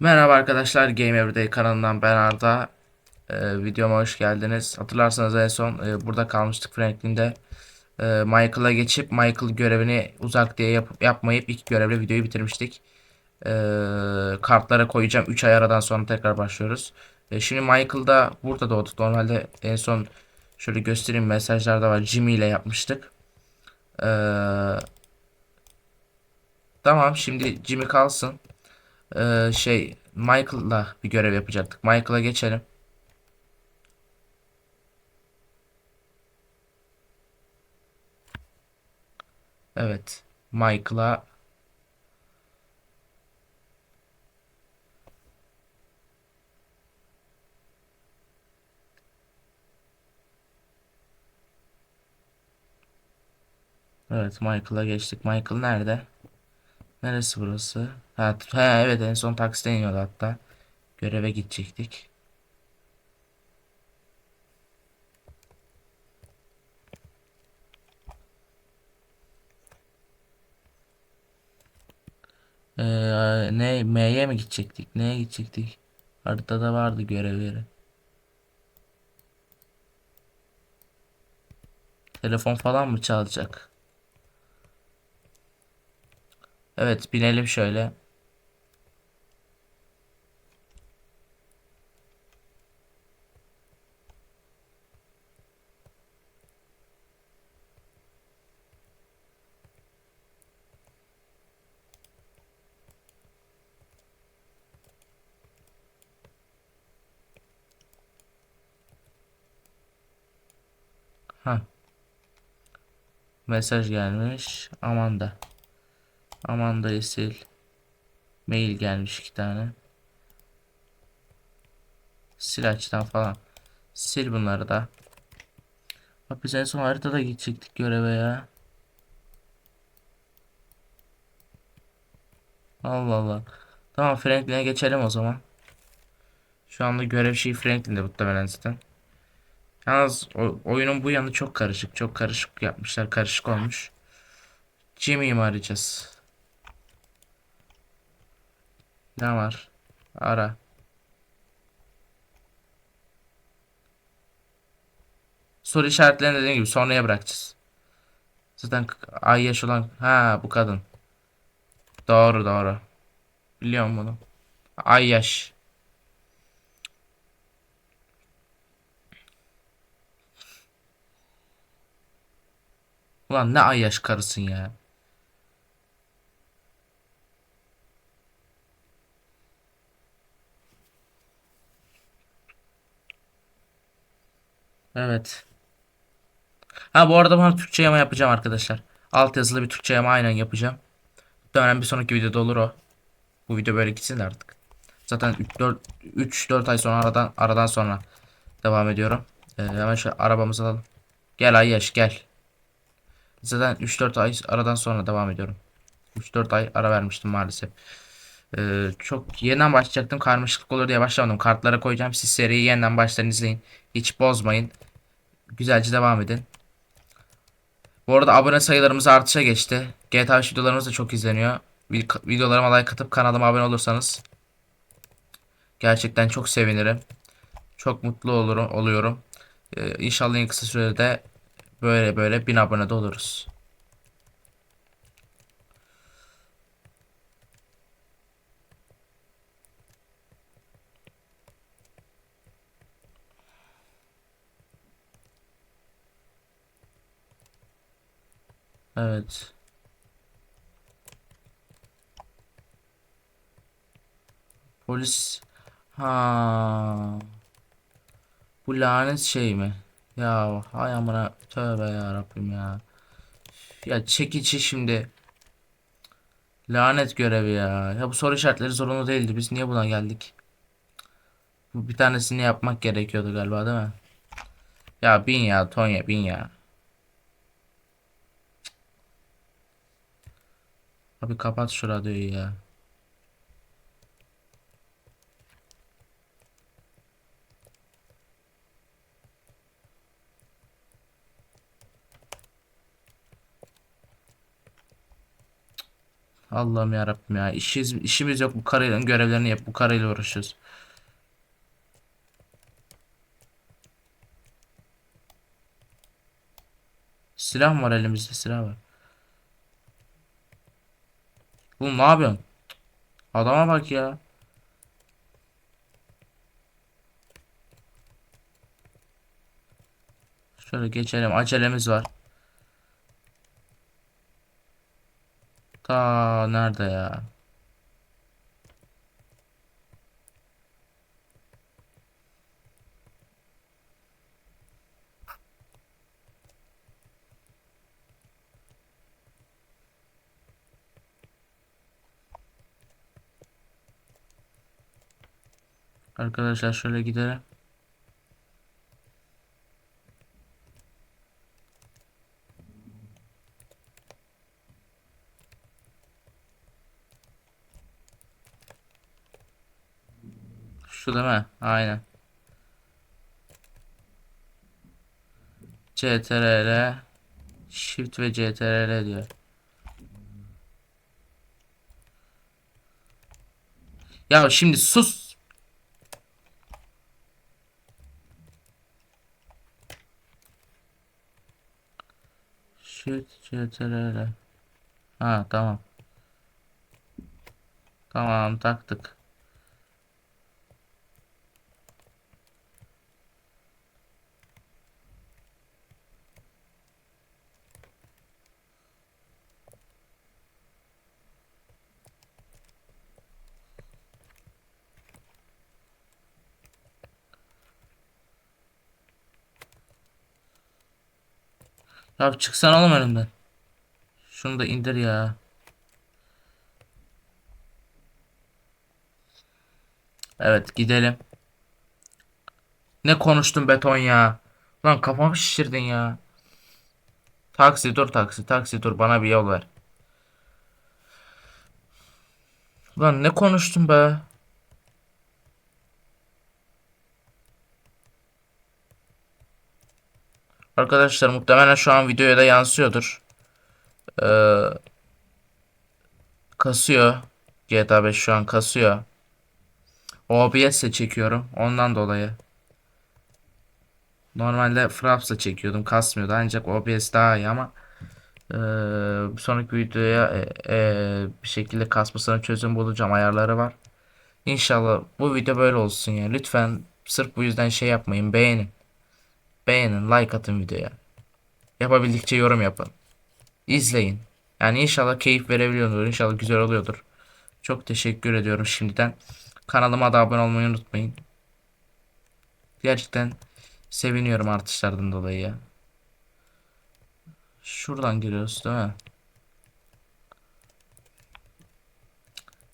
Merhaba arkadaşlar Game Everyday kanalından ben Arda. Ee, videoma hoş geldiniz. Hatırlarsanız en son e, burada kalmıştık Franklin'de. Ee, Michael'a geçip Michael görevini uzak diye yap yapmayıp ilk görevle videoyu bitirmiştik. Ee, kartlara koyacağım 3 ay aradan sonra tekrar başlıyoruz. Ee, şimdi Michael da burada doğdu. Normalde en son şöyle göstereyim mesajlarda var. Jimmy ile yapmıştık. Ee, tamam şimdi Jimmy kalsın. Ee, şey Michael'la bir görev yapacaktık. Michael'a geçelim. Evet. Michael'a Evet Michael'a geçtik. Michael nerede? Neresi burası? Ha, ha evet en son taksiden iniyordu hatta. Göreve gidecektik. Ee, ne M'ye mi gidecektik? Neye gidecektik? Haritada vardı görevleri. Telefon falan mı çalacak? Evet binelim şöyle. Ha. Mesaj gelmiş. Amanda. Amanda'yı sil. Mail gelmiş iki tane. Sil açıdan falan. Sil bunları da. Bak biz en son haritada gidecektik göreve ya. Allah Allah. Tamam Franklin'e geçelim o zaman. Şu anda görev şeyi Franklin'de muhtemelen zaten. Yalnız oyunun bu yanı çok karışık. Çok karışık yapmışlar. Karışık olmuş. Jimmy'yi mi arayacağız? Ne var? Ara. Soru işaretlerini dediğim gibi sonraya bırakacağız. Zaten ay yaş olan ha bu kadın. Doğru doğru. Biliyorum bunu. Ay yaş. Ulan ne ay yaş karısın ya. Evet. Ha bu arada ben Türkçe yama yapacağım arkadaşlar. Alt yazılı bir Türkçe yama aynen yapacağım. Muhtemelen bir sonraki videoda olur o. Bu video böyle gitsin artık. Zaten 3-4 3-4 ay sonra aradan aradan sonra devam ediyorum. Ee, hemen şu arabamızı alalım. Gel Ayyaş gel. Zaten 3-4 ay aradan sonra devam ediyorum. 3-4 ay ara vermiştim maalesef. Ee, çok yeniden başlayacaktım. Karmaşıklık olur diye başlamadım. Kartlara koyacağım. Siz seriyi yeniden baştan izleyin. Hiç bozmayın. Güzelce devam edin. Bu arada abone sayılarımız artışa geçti. GTA 5 videolarımız da çok izleniyor. Vid- Videolarıma like atıp kanalıma abone olursanız gerçekten çok sevinirim. Çok mutlu olurum, oluyorum. Ee, İnşallah en kısa sürede böyle böyle 1000 abone de oluruz. Evet. Polis. Ha. Bu lanet şey mi? Ya hay amına tövbe ya Rabbim ya. Ya çekici şimdi. Lanet görevi ya. Ya bu soru işaretleri zorunlu değildi. Biz niye buna geldik? Bir tanesini yapmak gerekiyordu galiba değil mi? Ya bin ya Tonya bin ya. Abi kapat şu radyoyu ya. Allah'ım ya Rabbim ya. İşimiz, işimiz yok bu karayla görevlerini yap. Bu karayla uğraşıyoruz. Silah mı var elimizde? Silah var. Oğlum ne yapıyorsun? Adama bak ya. Şöyle geçelim. Acelemiz var. Ta nerede ya? Arkadaşlar şöyle gidelim. Şu değil mi? Aynen. CTRL Shift ve CTRL diyor. Ya şimdi sus. Shift CTRL. Ha tamam. Tamam taktık. Ya çıksana oğlum önümden. Şunu da indir ya. Evet gidelim. Ne konuştun beton ya? Lan kafamı şişirdin ya. Taksi dur taksi taksi dur bana bir yol ver. Lan ne konuştun be? Arkadaşlar muhtemelen şu an videoya da yansıyordur. Ee, kasıyor. GTA 5 şu an kasıyor. OBS ile çekiyorum. Ondan dolayı. Normalde Fraps ile çekiyordum. Kasmıyordu. Ancak OBS daha iyi ama ee, sonraki videoya e, e, bir şekilde kasmasına çözüm bulacağım. Ayarları var. İnşallah bu video böyle olsun ya. Lütfen sırf bu yüzden şey yapmayın. Beğenin. Beğenin. Like atın videoya. Yapabildikçe yorum yapın. İzleyin. Yani inşallah keyif verebiliyordur. İnşallah güzel oluyordur. Çok teşekkür ediyorum şimdiden. Kanalıma da abone olmayı unutmayın. Gerçekten seviniyorum artışlardan dolayı ya. Şuradan giriyoruz değil mi?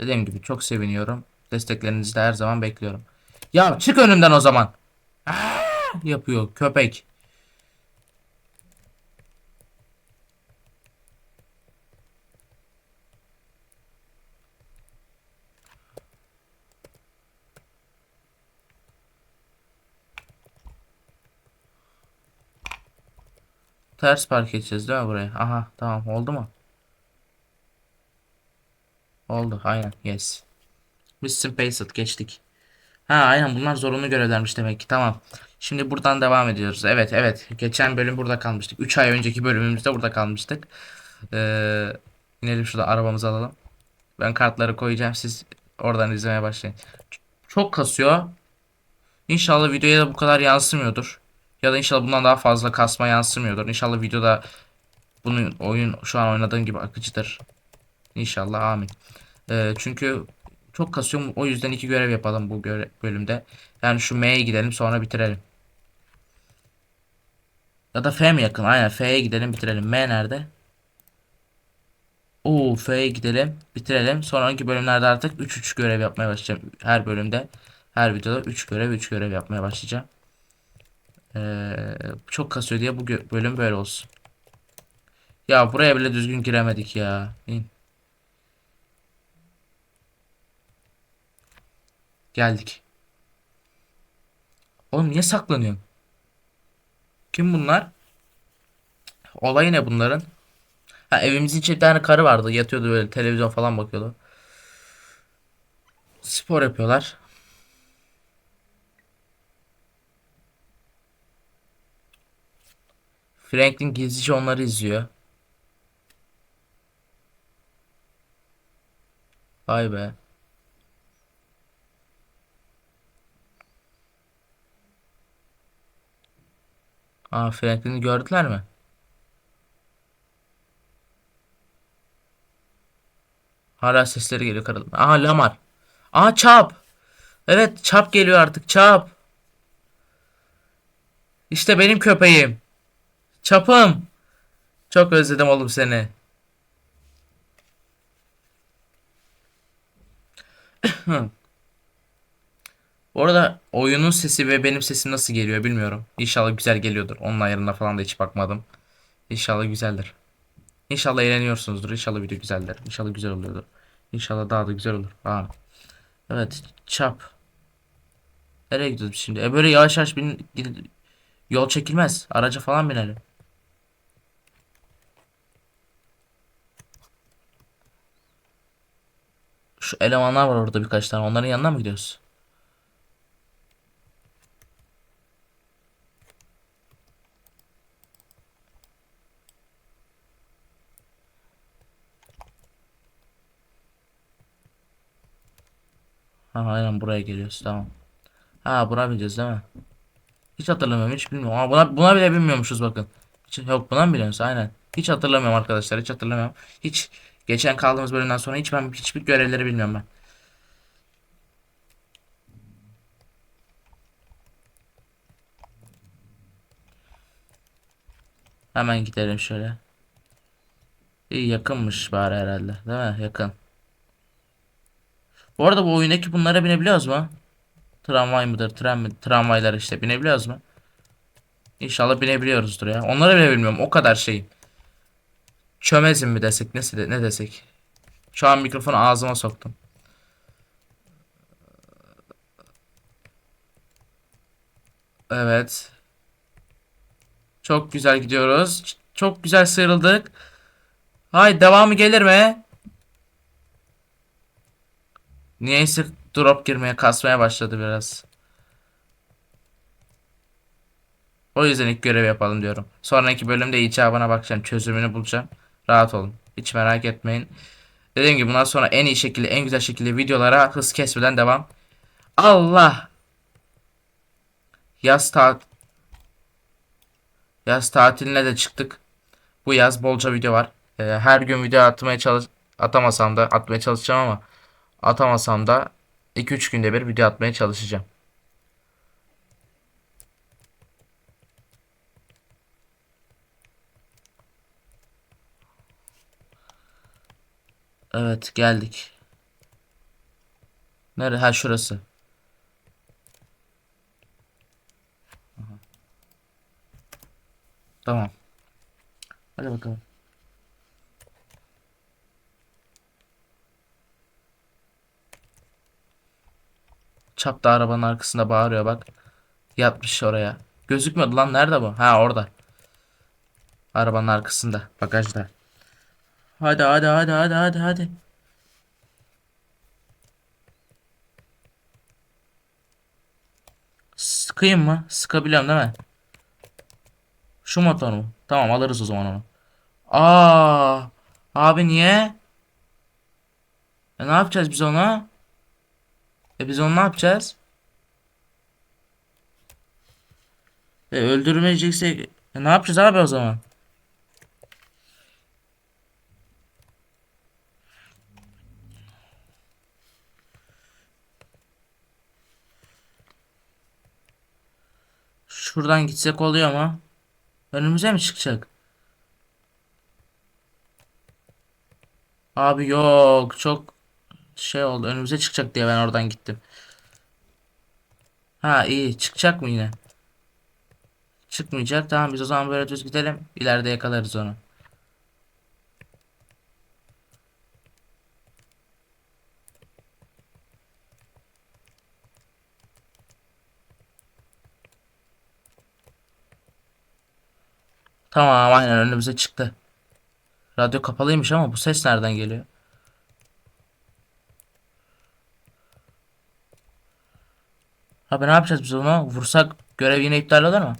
Dediğim gibi çok seviniyorum. Desteklerinizi de her zaman bekliyorum. Ya çık önümden o zaman. Aa, yapıyor köpek. Ters park edeceğiz değil mi buraya? Aha tamam oldu mu? Oldu aynen yes. Mission Paced geçtik. Ha aynen bunlar zorunlu görevlermiş demek ki tamam. Şimdi buradan devam ediyoruz. Evet evet geçen bölüm burada kalmıştık. 3 ay önceki bölümümüzde burada kalmıştık. Ee, inelim şurada arabamızı alalım. Ben kartları koyacağım siz oradan izlemeye başlayın. Çok kasıyor. İnşallah videoya da bu kadar yansımıyordur. Ya da inşallah bundan daha fazla kasma yansımıyordur. İnşallah videoda bunun oyun şu an oynadığım gibi akıcıdır. İnşallah amin. Ee, çünkü çok kasıyorum. O yüzden iki görev yapalım bu göre- bölümde. Yani şu M'ye gidelim sonra bitirelim. Ya da F mi yakın? Aynen F'ye gidelim bitirelim. M nerede? Oo F'ye gidelim bitirelim. Sonraki bölümlerde artık 3-3 görev yapmaya başlayacağım. Her bölümde her videoda 3 görev 3 görev yapmaya başlayacağım. Ee, çok kasıyor diye bu bölüm böyle olsun. Ya buraya bile düzgün giremedik ya. İn. Geldik. Oğlum niye saklanıyorsun? Kim bunlar? Olayı ne bunların? Ha, evimizin içinde bir tane karı vardı. Yatıyordu böyle televizyon falan bakıyordu. Spor yapıyorlar. Franklin gizlice onları izliyor. Vay be. Aa Franklin'i gördüler mi? Hala sesleri geliyor karadan. Aha Lamar. Aa Çap. Evet Çap geliyor artık Çap. İşte benim köpeğim. Çapım. Çok özledim oğlum seni. Bu arada oyunun sesi ve benim sesim nasıl geliyor bilmiyorum. İnşallah güzel geliyordur. Onun ayarına falan da hiç bakmadım. İnşallah güzeldir. İnşallah eğleniyorsunuzdur. İnşallah video güzeldir. İnşallah güzel oluyordur. İnşallah daha da güzel olur. Aa. Evet. Çap. Nereye gidiyoruz şimdi? E böyle yavaş yavaş bin, yol çekilmez. Araca falan binelim. Şu elemanlar var orada birkaç tane. Onların yanına mı gidiyoruz? Ha aynen buraya geliyoruz. Tamam. Ha buna bineceğiz değil mi? Hiç hatırlamıyorum. Hiç bilmiyorum. Ama buna, buna bile bilmiyormuşuz bakın. Hiç, yok buna mı biliyorsunuz? Aynen. Hiç hatırlamıyorum arkadaşlar. Hiç hatırlamıyorum. Hiç geçen kaldığımız bölümden sonra hiç ben hiçbir görevleri bilmiyorum ben. Hemen gidelim şöyle. İyi yakınmış bari herhalde. Değil mi? Yakın. Bu arada bu oyundaki bunlara binebiliyoruz mu? Tramvay mıdır? Tren mi? Tramvaylar işte binebiliyoruz mu? İnşallah binebiliyoruzdur ya. Onları bile bilmiyorum. O kadar şey. Çömezim mi desek? Ne, ne desek? Şu an mikrofonu ağzıma soktum. Evet. Çok güzel gidiyoruz. Çok güzel sıyrıldık. Hay devamı gelir mi? Niyeyse drop girmeye kasmaya başladı biraz. O yüzden ilk görev yapalım diyorum. Sonraki bölümde icabına bakacağım. Çözümünü bulacağım. Rahat olun. Hiç merak etmeyin. Dediğim gibi bundan sonra en iyi şekilde, en güzel şekilde videolara hız kesmeden devam. Allah! Yaz tat Yaz tatiline de çıktık. Bu yaz bolca video var. Ee, her gün video atmaya çalış atamasam da atmaya çalışacağım ama atamasam da 2-3 günde bir video atmaya çalışacağım. Evet geldik. Nere? Ha şurası. Tamam. Hadi bakalım. Çap da arabanın arkasında bağırıyor bak. Yatmış oraya. Gözükmüyordu lan nerede bu? Ha orada. Arabanın arkasında. Bagajda. Hadi hadi hadi hadi hadi hadi. Sıkayım mı? Sıkabiliyorum değil mi? Şu motor mu? Tamam alırız o zaman onu. Aa, abi niye? E ne yapacağız biz ona? E biz onu ne yapacağız? E öldürmeyeceksek e, ne yapacağız abi o zaman? Şuradan gitsek oluyor mu? Önümüze mi çıkacak? Abi yok çok şey oldu önümüze çıkacak diye ben oradan gittim. Ha iyi çıkacak mı yine? Çıkmayacak tamam biz o zaman böyle düz gidelim ileride yakalarız onu. Tamam aynen önümüze çıktı. Radyo kapalıymış ama bu ses nereden geliyor? Abi ne yapacağız biz onu? Vursak görev yine iptal olur mu?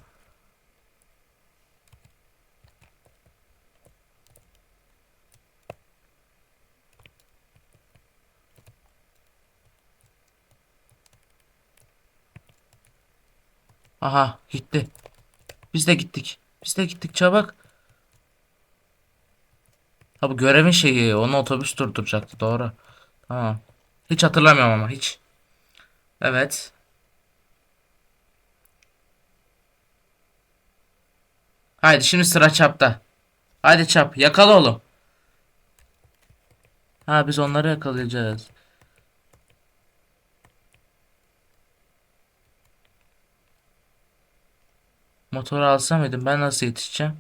Aha gitti. Biz de gittik. Biz de gittik çabuk. Ha bu görevin şeyi. Onu otobüs durduracaktı. Doğru. Tamam. Hiç hatırlamıyorum ama hiç. Evet. Haydi şimdi sıra çapta. Haydi çap. Yakala oğlum. Ha biz onları yakalayacağız. Motoru alsam mıydım? Ben nasıl yetişeceğim?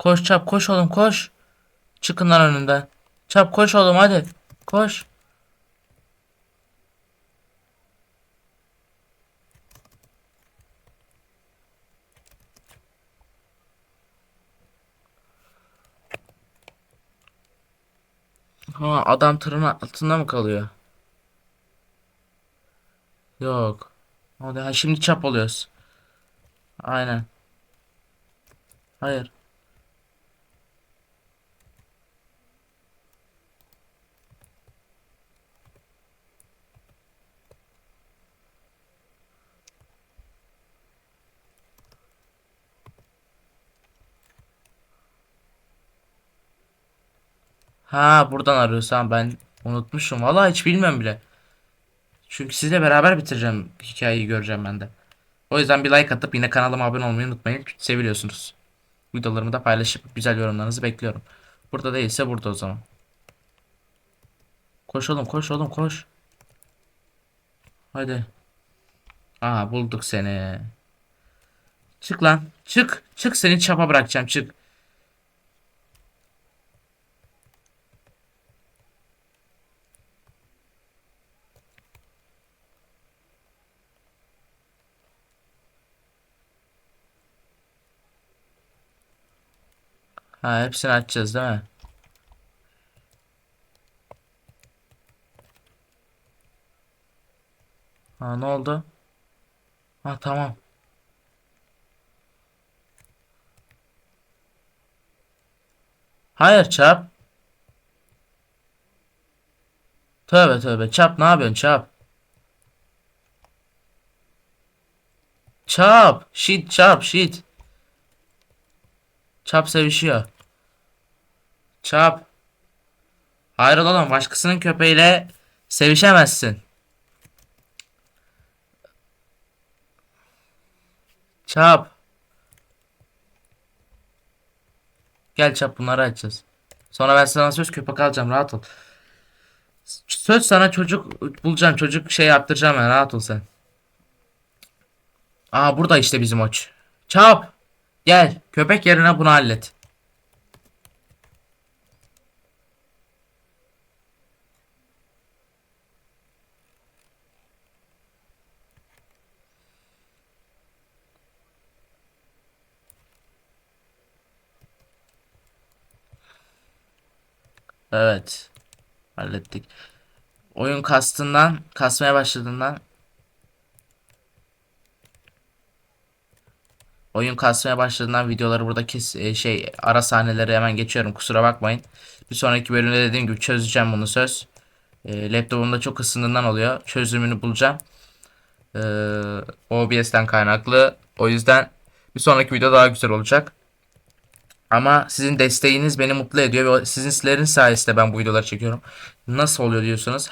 Koş çap koş oğlum koş. Çıkın lan önünden. Çap koş oğlum hadi. Koş. Ha adam tırın altında mı kalıyor? Yok. Hadi ha, şimdi çap oluyoruz. Aynen. Hayır. Ha buradan arıyorsam ben unutmuşum. Vallahi hiç bilmiyorum bile. Çünkü sizle beraber bitireceğim hikayeyi göreceğim ben de. O yüzden bir like atıp yine kanalıma abone olmayı unutmayın. Seviliyorsunuz. Videolarımı da paylaşıp güzel yorumlarınızı bekliyorum. Burada değilse burada o zaman. Koş oğlum koş oğlum koş. Hadi. Aa bulduk seni. Çık lan. Çık. Çık seni çapa bırakacağım çık. Ha hepsini açacağız değil mi? Ha ne oldu? Ha tamam. Hayır çap. Tövbe tövbe çap ne yapıyorsun çap? Çap. Shit çap shit. Çap sevişiyor. Çap. Hayır oğlum başkasının köpeğiyle sevişemezsin. Çap. Gel çap bunları açacağız. Sonra ben sana söz köpek alacağım rahat ol. Söz sana çocuk bulacağım çocuk şey yaptıracağım ben rahat ol sen. Aa burada işte bizim oç. Çap. Gel köpek yerine bunu hallet. Evet. Hallettik. Oyun kastından, kasmaya başladığından Oyun kasmaya başladığından videoları burada kes e, şey ara sahneleri hemen geçiyorum kusura bakmayın. Bir sonraki bölümde dediğim gibi çözeceğim bunu söz. E, laptopumda çok ısındığından oluyor. Çözümünü bulacağım. E, OBS'ten kaynaklı. O yüzden bir sonraki video daha güzel olacak. Ama sizin desteğiniz beni mutlu ediyor ve sizin sizlerin sayesinde ben bu videoları çekiyorum. Nasıl oluyor diyorsunuz?